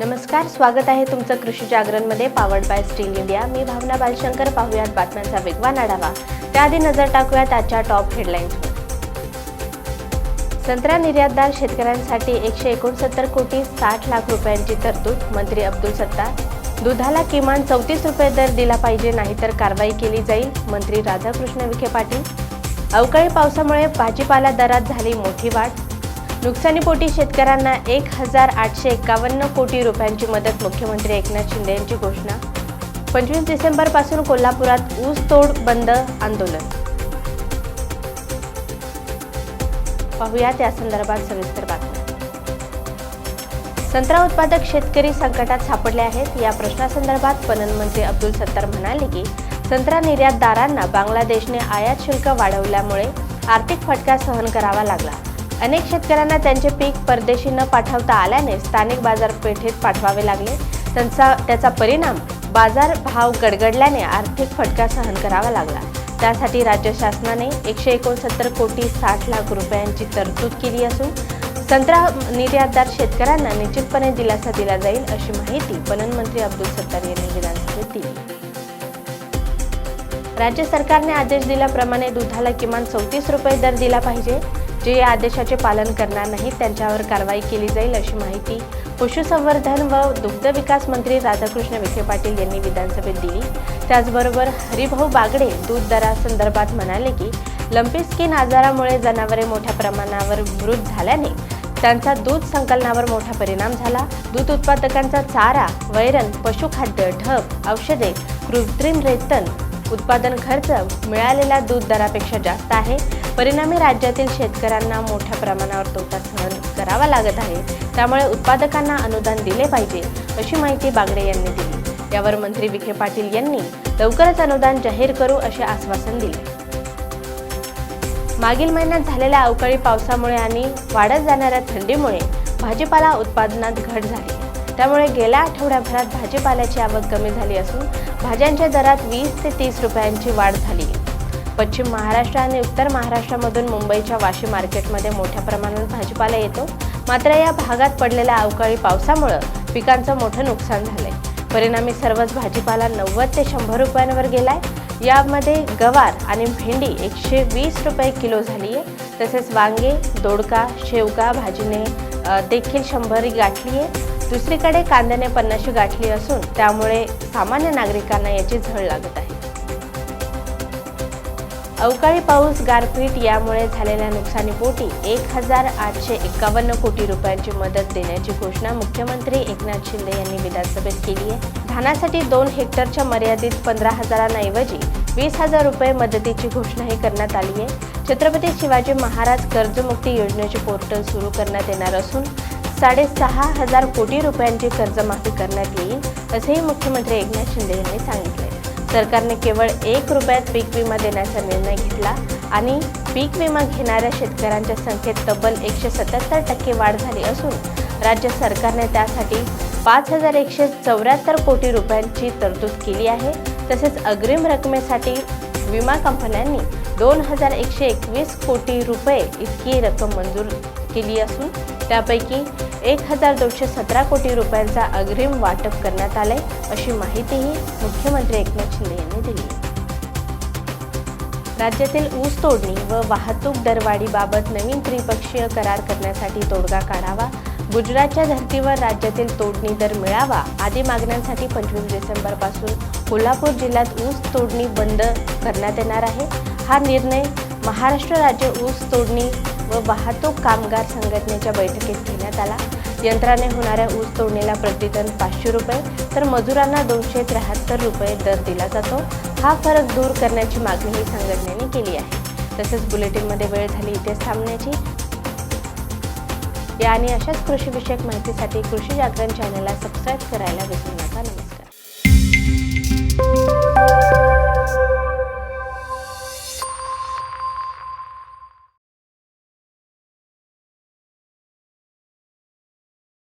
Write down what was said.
नमस्कार स्वागत आहे तुमचं कृषी जागरणमध्ये पावर्ड बाय स्टील इंडिया मी भावना बालशंकर पाहूयात बातम्यांचा वेगवान आढावा. त्याआधी नजर टाकूयात आजच्या टॉप हेडलाईन्सवर संत्रा निर्यातदार शेतकऱ्यांसाठी एकशे एकोणसत्तर कोटी साठ लाख रुपयांची तरतूद मंत्री अब्दुल सत्तार. दुधाला किमान चौतीस रुपये दर दिला पाहिजे नाहीतर कारवाई केली जाईल मंत्री राधाकृष्ण विखे पाटील. अवकाळी पावसामुळे भाजीपाला दरात झाली मोठी वाढ. नुकसानीपोटी शेतकऱ्यांना एक हजार आठशे एकावन्न कोटी रुपयांची मदत मुख्यमंत्री एकनाथ शिंदे यांची घोषणा. पंचवीस डिसेंबरपासून कोल्हापुरात ऊस तोड बंद आंदोलन. पाहूया त्या संदर्भात सविस्तर बातम्या. संत्रा उत्पादक शेतकरी संकटात सापडले आहेत. या प्रश्नासंदर्भात पणन मंत्री अब्दुल सत्तार म्हणाले की संत्रा निर्यातदारांना बांगलादेशने आयात शुल्क वाढवल्यामुळे आर्थिक फटका सहन करावा लागला. अनेक शेतकऱ्यांना त्यांचे पीक परदेशी न पाठवता आल्याने स्थानिक बाजारपेठेत पाठवावे लागले. त्यांचा त्याचा परिणाम बाजार भाव गडगडल्याने आर्थिक फटका सहन करावा लागला. त्यासाठी राज्य शासनाने एकशे एकोणसत्तर कोटी साठ लाख रुपयांची तरतूद केली असून संत्रा निर्यातदार शेतकऱ्यांना निश्चितपणे दिलासा दिला जाईल अशी माहिती पणन मंत्री अब्दुल सत्तार यांनी विधानसभेत दिली. राज्य सरकारने आदेश दिल्याप्रमाणे दुधाला किमान चौतीस रुपये दर दिला पाहिजे. जे या आदेशाचे पालन करणार नाहीत त्यांच्यावर कारवाई केली जाईल अशी माहिती पशुसंवर्धन व दुग्ध विकास मंत्री राधाकृष्ण विखे पाटील यांनी विधानसभेत दिली. त्याचबरोबर हरिभाऊ बागडे दूध दरासंदर्भात म्हणाले की लंपी स्किन आजारामुळे जनावरे मोठ्या प्रमाणावर मृत झाल्याने त्यांचा दूध संकलनावर मोठा परिणाम झाला. दूध उत्पादकांचा चारा वैरण पशुखाद्य ढब औषधे कृत्रिम रेतन उत्पादन खर्च मिळालेल्या दूध दरापेक्षा जास्त आहे. परिणामी राज्यातील शेतकऱ्यांना मोठ्या प्रमाणावर तोटा सहन करावा लागत आहे. त्यामुळे उत्पादकांना अनुदान दिले पाहिजे अशी माहिती बागडे यांनी दिली. यावर मंत्री विखे पाटील यांनी लवकरच अनुदान जाहीर करू असे आश्वासन दिले. मागील महिन्यात झालेल्या अवकाळी पावसामुळे आणि वाढत जाणाऱ्या थंडीमुळे भाजीपाला उत्पादनात घट झाली. त्यामुळे गेल्या आठवड्याभरात भाजीपाल्याची आवक कमी झाली असून भाज्यांच्या दरात वीस ते तीस रुपयांची वाढ झाली. पश्चिम महाराष्ट्र आणि उत्तर महाराष्ट्रामधून मुंबईच्या वाशी मार्केटमध्ये मोठ्या प्रमाणात भाजीपाला येतो. मात्र या भागात पडलेल्या अवकाळी पावसामुळं पिकांचं मोठं नुकसान झालंय. परिणामी सर्वच भाजीपाला नव्वद ते शंभर रुपयांवर गेलाय. यामध्ये गवार आणि भेंडी एकशे वीस रुपये किलो झाली आहे तसेच वांगे दोडका शेवगा भाजीने देखील शंभरी गाठली आहे दुसरीकडे कांद्याने पन्नाशी गाठली असून त्यामुळे सामान्य नागरिकांना याची झळ लागत आहे. अवकाळी पाऊस गारपीट यामुळे झालेल्या नुकसानीपोटी एक हजार आठशे एकावन्न कोटी रुपयांची मदत देण्याची घोषणा मुख्यमंत्री एकनाथ शिंदे यांनी विधानसभेत केली आहे. धानासाठी दोन हेक्टरच्या मर्यादित पंधरा हजारांऐवजी वीस हजार रुपये मदतीची घोषणाही करण्यात आली आहे. छत्रपती शिवाजी महाराज कर्जमुक्ती योजनेचे पोर्टल सुरू करण्यात येणार असून साडेसहा हजार कोटी रुपयांची कर्जमाफी करण्यात येईल असेही मुख्यमंत्री एकनाथ शिंदे यांनी सांगितले सरकारने केवळ एक रुपयात पीक विमा देण्याचा निर्णय घेतला आणि पीक विमा घेणाऱ्या शेतकऱ्यांच्या संख्येत तब्बल एकशे सत्याहत्तर टक्के वाढ झाली असून राज्य सरकारने त्यासाठी पाच हजार एकशे चौऱ्याहत्तर कोटी रुपयांची तरतूद केली आहे. तसेच अग्रिम रकमेसाठी विमा कंपन्यांनी दोन हजार एकशे एकवीस कोटी रुपये इतकी रक्कम मंजूर केली असून त्यापैकी एक हजार दोनशे सतरा कोटी रुपयांचा अग्रिम वाटप करण्यात आले अशी माहितीही मुख्यमंत्री एकनाथ शिंदे यांनी दिली. राज्यातील ऊस तोडणी व वाहतूक दरवाढीबाबत नवीन त्रिपक्षीय करार करण्यासाठी तोडगा काढावा गुजरातच्या धर्तीवर राज्यातील तोडणी दर मिळावा आदी मागण्यांसाठी पंचवीस डिसेंबरपासून कोल्हापूर जिल्ह्यात ऊस तोडणी बंद करण्यात येणार आहे. हा निर्णय महाराष्ट्र राज्य ऊस तोडणी व वाहतूक कामगार संघटनेच्या बैठकीत घेण्यात आला. यंत्राने होणाऱ्या ऊस तोडणीला प्रतिटन पाचशे रुपये तर मजुरांना दोनशे त्र्याहत्तर रुपये दर दिला जातो. हा फरक दूर करण्याची मागणीही संघटनेने केली आहे. तसेच बुलेटिनमध्ये वेळ झाली इथेच थांबण्याची. या आणि अशाच कृषीविषयक माहितीसाठी कृषी जागरण चॅनलला सबस्क्राईब करायला विसरू नका. नमस्कार.